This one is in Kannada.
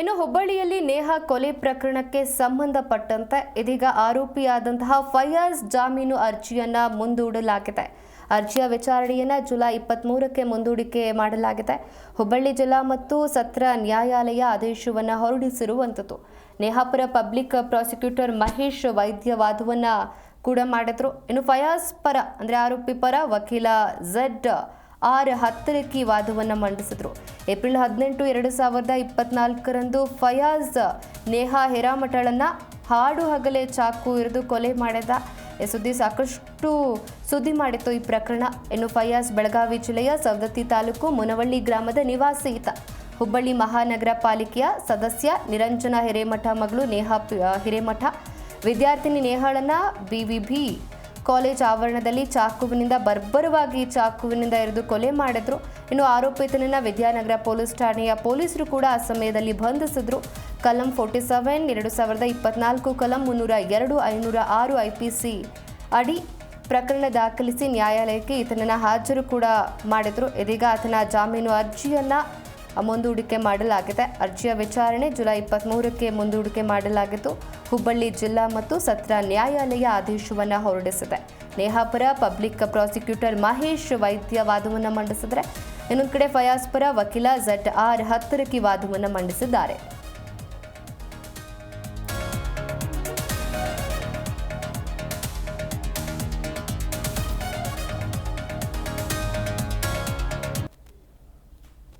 ಇನ್ನು ಹುಬ್ಬಳ್ಳಿಯಲ್ಲಿ ನೇಹ ಕೊಲೆ ಪ್ರಕರಣಕ್ಕೆ ಸಂಬಂಧಪಟ್ಟಂತೆ ಇದೀಗ ಆರೋಪಿಯಾದಂತಹ ಫಯಾಜ್ ಜಾಮೀನು ಅರ್ಜಿಯನ್ನ ಮುಂದೂಡಲಾಗಿದೆ. ಅರ್ಜಿಯ ವಿಚಾರಣೆಯನ್ನ ಜುಲೈ ಇಪ್ಪತ್ತ್ಮೂರಕ್ಕೆ ಮುಂದೂಡಿಕೆ ಮಾಡಲಾಗಿದೆ. ಹುಬ್ಬಳ್ಳಿ ಜಿಲ್ಲಾ ಮತ್ತು ಸತ್ರ ನ್ಯಾಯಾಲಯ ಆದೇಶವನ್ನು ಹೊರಡಿಸಿರುವಂಥದ್ದು. ನೇಹಾಪುರ ಪಬ್ಲಿಕ್ ಪ್ರಾಸಿಕ್ಯೂಟರ್ ಮಹೇಶ್ ವೈದ್ಯ ವಾದವನ್ನು ಕೂಡ ಮಾಡಿದರು. ಇನ್ನು ಫಯಾಜ್ ಪರ, ಅಂದರೆ ಆರೋಪಿ ಪರ ವಕೀಲ ಝಡ್ ಆರ್ ಹತ್ತರಕ್ಕೆ ವಾದವನ್ನು ಮಂಡಿಸಿದ್ರು. ಏಪ್ರಿಲ್ ಹದಿನೆಂಟು ಎರಡು ಸಾವಿರದ ಇಪ್ಪತ್ನಾಲ್ಕರಂದು ಫಯಾಜ್ ನೇಹಾ ಹೆರಾಮಠಳನ್ನು ಹಾಡು ಹಗಲೇ ಚಾಕು ಇರಿದು ಕೊಲೆ ಮಾಡಿದ. ಸುದ್ದಿ ಸಾಕಷ್ಟು ಸುದ್ದಿ ಮಾಡಿತ್ತು ಈ ಪ್ರಕರಣ. ಇನ್ನು ಫಯಾಜ್ ಬೆಳಗಾವಿ ಜಿಲ್ಲೆಯ ಸವದತ್ತಿ ತಾಲೂಕು ಮುನವಳ್ಳಿ ಗ್ರಾಮದ ನಿವಾಸಿ ಈತ. ಹುಬ್ಬಳ್ಳಿ ಮಹಾನಗರ ಪಾಲಿಕೆಯ ಸದಸ್ಯ ನಿರಂಜನ ಹಿರೇಮಠ ಮಗಳು ನೇಹಾ ಹಿರೇಮಠ. ವಿದ್ಯಾರ್ಥಿನಿ ನೇಹಾಳನ್ನ ಬಿವಿಬಿ ಕಾಲೇಜ್ ಆವರಣದಲ್ಲಿ ಚಾಕುವಿನಿಂದ ಬರ್ಬರವಾಗಿ ಚಾಕುವಿನಿಂದ ಹಿಡಿದು ಕೊಲೆ ಮಾಡಿದ್ರು. ಇನ್ನು ಆರೋಪಿತನನ್ನ ವಿದ್ಯಾನಗರ ಪೊಲೀಸ್ ಠಾಣೆಯ ಪೊಲೀಸರು ಕೂಡ ಆ ಸಮಯದಲ್ಲಿ ಬಂಧಿಸಿದ್ರು. ಕಲಂ ಫೋರ್ಟಿ ಸೆವೆನ್, ಎರಡು ಸಾವಿರದ ಇಪ್ಪತ್ನಾಲ್ಕು ಕಲಂ ಮುನ್ನೂರ ಎರಡು, ಐನೂರ ಆರು ಐಪಿಸಿ ಅಡಿ ಪ್ರಕರಣ ದಾಖಲಿಸಿ ನ್ಯಾಯಾಲಯಕ್ಕೆ ಈತನನ್ನು ಹಾಜರು ಕೂಡ ಮಾಡಿದ್ರು. ಇದೀಗ ಆತನ ಜಾಮೀನು ಅರ್ಜಿಯನ್ನ ಮುಂದೂಡಿಕೆ ಮಾಡಲಾಗಿದೆ. ಅರ್ಜಿಯ ವಿಚಾರಣೆ ಜುಲೈ ಇಪ್ಪತ್ತ್ಮೂರಕ್ಕೆ ಮುಂದೂಡಿಕೆ ಮಾಡಲಾಗಿದ್ದು, ಹುಬ್ಬಳ್ಳಿ ಜಿಲ್ಲಾ ಮತ್ತು ಸತ್ರ ನ್ಯಾಯಾಲಯ ಆದೇಶವನ್ನು ಹೊರಡಿಸಿದೆ. ನೇಹಾಪುರ ಪಬ್ಲಿಕ್ ಪ್ರಾಸಿಕ್ಯೂಟರ್ ಮಹೇಶ್ ವೈದ್ಯ ವಾದವನ್ನು ಮಂಡಿಸಿದರೆ, ಇನ್ನೊಂದು ಕಡೆ ಫಯಾಜ್ ಪರ ವಕೀಲ ಝಟ್ ಆರ್ ಹತ್ತರಕ್ಕೆ ವಾದವನ್ನು ಮಂಡಿಸಿದ್ದಾರೆ.